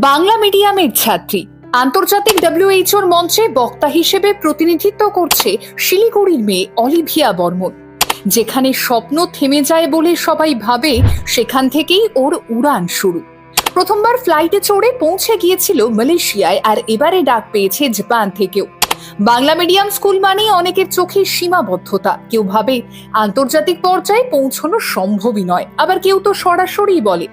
বাংলা মিডিয়ামের ছাত্রী। আন্তর্জাতিক ডাব্লিউএইচওর মঞ্চে বক্তা হিসেবে প্রতিনিধিত্ব করছে শিলিগুড়ির মেয়ে অলিভিয়া বর্মন। যেখানে স্বপ্ন থেমে যায় বলে সবাই ভাবে, সেখান থেকেই ওর উড়ান শুরু। প্রথমবার ফ্লাইটে চড়ে পৌঁছে গিয়েছিল মালয়েশিয়ায় আর এবারে ডাক পেয়েছে জাপান থেকেও। বাংলা মিডিয়াম স্কুল মানেই অনেকের চোখে সীমাবদ্ধতা। কেউ ভাবে, আন্তর্জাতিক পর্যায়ে পৌঁছানো সম্ভবই নয়। আবার কেউ তো সরাসরি বলে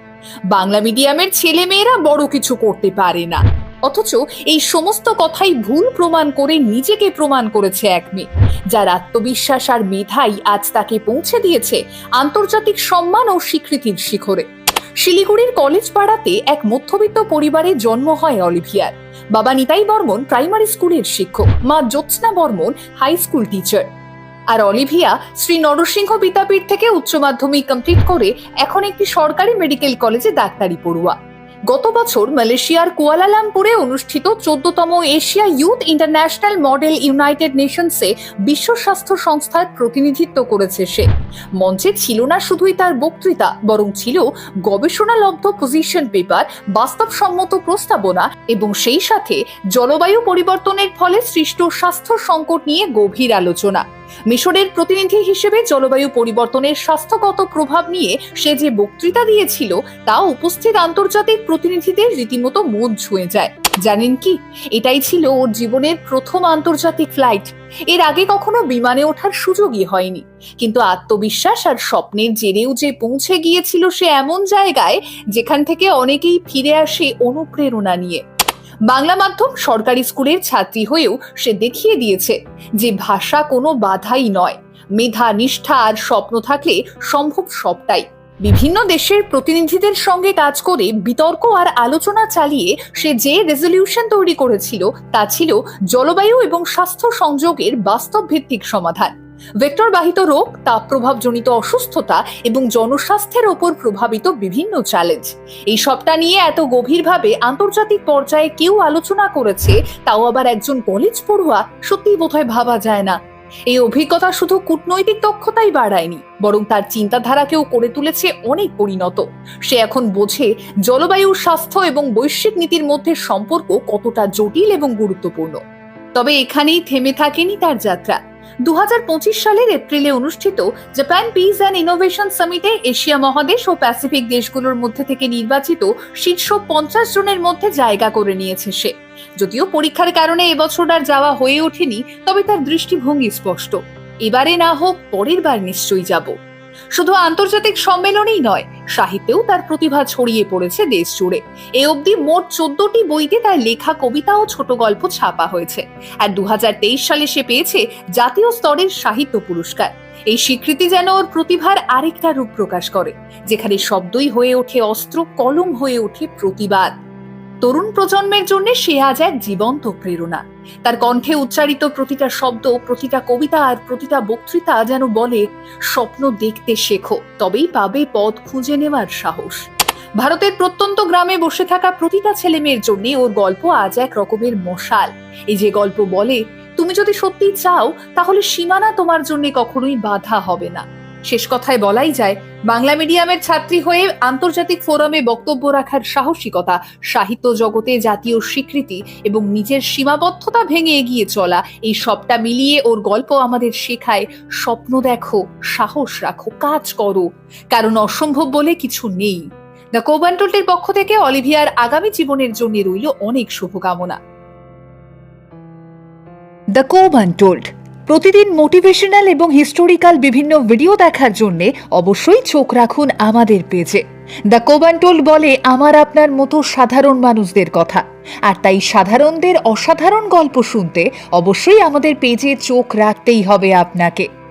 বাংলা মিডিয়ামের ছেলে মেয়েরা বড় কিছু করতে পারে না। অথচ এই সমস্ত কথাই ভুল প্রমাণ করে নিজেকে প্রমাণ করেছে এক মেয়ে। যার আত্মবিশ্বাস আর মেধাই আজ তাকে পৌঁছে দিয়েছে আন্তর্জাতিক সম্মান ও স্বীকৃতির শিখরে। শিলিগুড়ির কলেজ পাড়াতে এক মধ্যবিত্ত পরিবারে জন্ম হয় অলিভিয়ার। বাবা নিতাই বর্মন প্রাইমারি স্কুলের শিক্ষক, মা Jyotsna Barman high school teacher. আর অলিভিয়া শ্রী নরসিংহ বিদ্যাপীঠ থেকে উচ্চ মাধ্যমিক কমপ্লিট করে এখন একটি সরকারি মেডিকেল কলেজে ডাক্তারি পড়ুয়া। গত বছর মালয়েশিয়ার কুয়ালালামপুরে অনুষ্ঠিত চোদ্দতম Asia youth international model united নেশনসে বিশ্ব স্বাস্থ্য সংস্থার প্রতিনিধিত্ব করেছে সে। মঞ্চে ছিল না শুধুই তার বক্তৃতা, বরং ছিল গবেষণালব্ধ পজিশন পেপার বাস্তবসম্মত প্রস্তাবনা এবং সেই সাথে জলবায়ু পরিবর্তনের ফলে সৃষ্ট স্বাস্থ্য সংকট নিয়ে গভীর আলোচনা। মিশরের প্রতিনিধি হিসেবে জলবায়ু পরিবর্তনের স্বাস্থ্যগত প্রভাব নিয়ে সে যে বক্তৃতা দিয়েছিল, তা উপস্থিত আন্তর্জাতিক প্রতিনিধিদের রীতিমতো মন ছুঁয়ে যায়। জানেন কি? এটাই ছিল ওর জীবনের প্রথম আন্তর্জাতিক ফ্লাইট। এর আগে কখনো বিমানে ওঠার সুযোগই হয়নি। কিন্তু আত্মবিশ্বাস আর স্বপ্নের জেরেও যে পৌঁছে গিয়েছিল সে এমন জায়গায়, যেখান থেকে অনেকেই ফিরে আসে অনুপ্রেরণা নিয়ে। বাংলা মাধ্যম সরকারি স্কুলের ছাত্রী হয়েও সে দেখিয়ে দিয়েছে যে ভাষা কোনো বাধাই নয়। মেধা, নিষ্ঠা আর স্বপ্ন থাকলে সম্ভব সবটাই। বিভিন্ন দেশের প্রতিনিধিদের সঙ্গে কাজ করে বিতর্ক আর আলোচনা চালিয়ে সে যে রেজলিউশন তৈরি করেছিল তা ছিল জলবায়ু এবং স্বাস্থ্য সংযোগের বাস্তব ভিত্তিক সমাধান। ভেক্টর বাহিত রোগ তাপপ্রভাবজনিত অসুস্থতা এবং জনস্বাস্থ্যের ওপর প্রভাবিত বিভিন্ন চ্যালেঞ্জ এই সবটা নিয়ে এত গভীরভাবে আন্তর্জাতিক পর্যায়ে কেউ আলোচনা করেছে, তাও আবার একজন কলেজ পড়ুয়া সত্যিই বোধহয় ভাবা যায় না। এই অভিজ্ঞতা শুধু কূটনৈতিক দক্ষতাই বাড়ায়নি, বরং তার চিন্তাধারাকেও করে তুলেছে অনেক পরিণত। সে এখন বোঝে জলবায়ু স্বাস্থ্য এবং বৈশ্বিক নীতির মধ্যে সম্পর্ক কতটা জটিল এবং গুরুত্বপূর্ণ। তবে এখানেই থেমে থাকেনি তার যাত্রা। দু সালের এপ্রিলে অনুষ্ঠিত জাপান পিস অ্যান্ড ইনোভেশন সামিটে এশিয়া মহাদেশ ও প্যাসিফিক দেশগুলোর মধ্যে থেকে নির্বাচিত শীর্ষ পঞ্চাশ জনের মধ্যে জায়গা করে নিয়েছে সে। যদিও পরীক্ষার কারণে এবছর আর যাওয়া হয়ে ওঠেনি, তবে তার দৃষ্টিভঙ্গি স্পষ্ট। এবারে না হোক, পরের বার নিশ্চয়ই যাব। শুধু আন্তর্জাতিক সম্মেলনেই নয়, সাহিত্যেও তার প্রতিভা ছড়িয়ে পড়েছে দেশ জুড়ে। এ অবধি মোট চোদ্দটি বইতে তার লেখা, কবিতা ও ছোট গল্প ছাপা হয়েছে আর দু হাজার তেইশ সালে সে পেয়েছে জাতীয় স্তরের সাহিত্য পুরস্কার। এই স্বীকৃতি যেন ওর প্রতিভার আরেকটা রূপ প্রকাশ করে, যেখানে শব্দই হয়ে ওঠে অস্ত্র, কলম হয়ে ওঠে প্রতিবাদ। তরুণ প্রজন্মের জন্য সে আজ এক জীবন্ত প্রেরণা। তার কণ্ঠে উচ্চারিত প্রতিটা শব্দ, প্রতিটা কবিতা আর প্রতিটা বক্তৃতা যেন বলে, স্বপ্ন দেখতে শেখো, তবেই পাবে পথ খুঁজে নেওয়ার সাহস। ভারতের প্রত্যন্ত গ্রামে বসে থাকা প্রতিটা ছেলে মেয়ের জন্য ওর গল্প আজ এক রকমের মশাল। এই যে গল্প বলে, তুমি যদি সত্যি চাও, তাহলে সীমানা তোমার জন্য কখনোই বাধা হবে না। শেষ কথায় বলাই যায়, বাংলা মিডিয়ামের ছাত্রী হয়ে আন্তর্জাতিক ফোরামে বক্তব্য রাখার সাহসিকতা, সাহিত্য জগতে জাতীয় স্বীকৃতি এবং নিজের সীমাবদ্ধতা ভেঙে এগিয়ে চলা, এই সবটা মিলিয়ে ওর গল্প আমাদের শেখায়, স্বপ্ন দেখো, সাহস রাখো, কাজ করো। কারণ অসম্ভব বলে কিছু নেই। দ্য কোবান্টোল্টের পক্ষ থেকে অলিভিয়ার আগামী জীবনের জন্য রইল অনেক শুভকামনা। দ্য কোবান্টোল্ড প্রতিদিন মোটিভেশনাল এবং হিস্টোরিক্যাল বিভিন্ন ভিডিও দেখার জন্যে অবশ্যই চোখ রাখুন আমাদের পেজে দ্য কোবান্টোল বলে, আমার আপনার মতো সাধারণ মানুষদের কথা। আর তাই সাধারণদের অসাধারণ গল্প শুনতে অবশ্যই আমাদের পেজে চোখ রাখতেই হবে আপনাকে।